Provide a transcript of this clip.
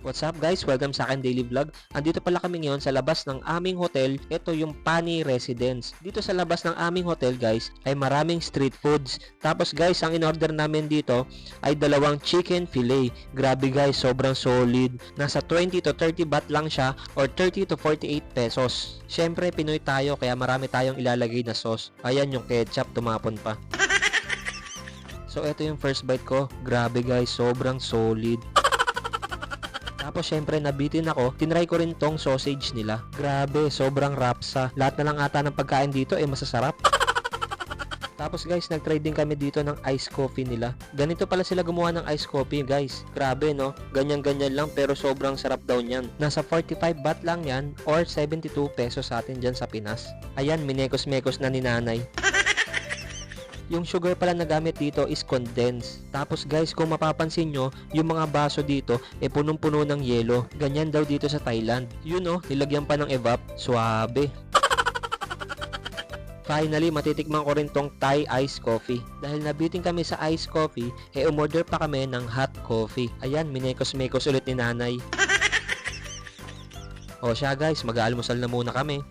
What's up guys? Welcome sa akin daily vlog. Andito pala kami ngayon sa labas ng aming hotel. Ito yung Pani Residence. Dito sa labas ng aming hotel guys ay maraming street foods. Tapos guys, ang in-order namin dito ay dalawang chicken fillet. Grabe guys, sobrang solid. Nasa 20 to 30 baht lang siya or 30 to 48 pesos. Syempre, Pinoy tayo kaya marami tayong ilalagay na sauce. Ayan yung ketchup, tumapon pa. So, ito yung first bite ko. Grabe guys, sobrang solid. Tapos syempre nabitin ako, tinry ko rin tong sausage nila. Grabe, sobrang rapsa. Lahat na lang ata ng pagkain dito ay masasarap. Tapos guys, nag-try din kami dito ng ice coffee nila. Ganito pala sila gumawa ng ice coffee guys. Grabe no, ganyan-ganyan lang pero sobrang sarap daw niyan. Nasa 45 baht lang yan or 72 pesos sa atin dyan sa Pinas. Ayan, minekos-mekos na ni nanay. Yung sugar pala na gamit dito is condensed. Tapos guys, kung mapapansin nyo, yung mga baso dito e punong-puno ng yelo. Ganyan daw dito sa Thailand. Yun oh, nilagyan pa ng evap. Suabe. Finally, matitikman ko rin tong Thai iced coffee. Dahil nabiting kami sa iced coffee, e umorder pa kami ng hot coffee. Ayan, minekos-mekos ulit ni nanay. O siya guys, mag-aalmusal na muna kami.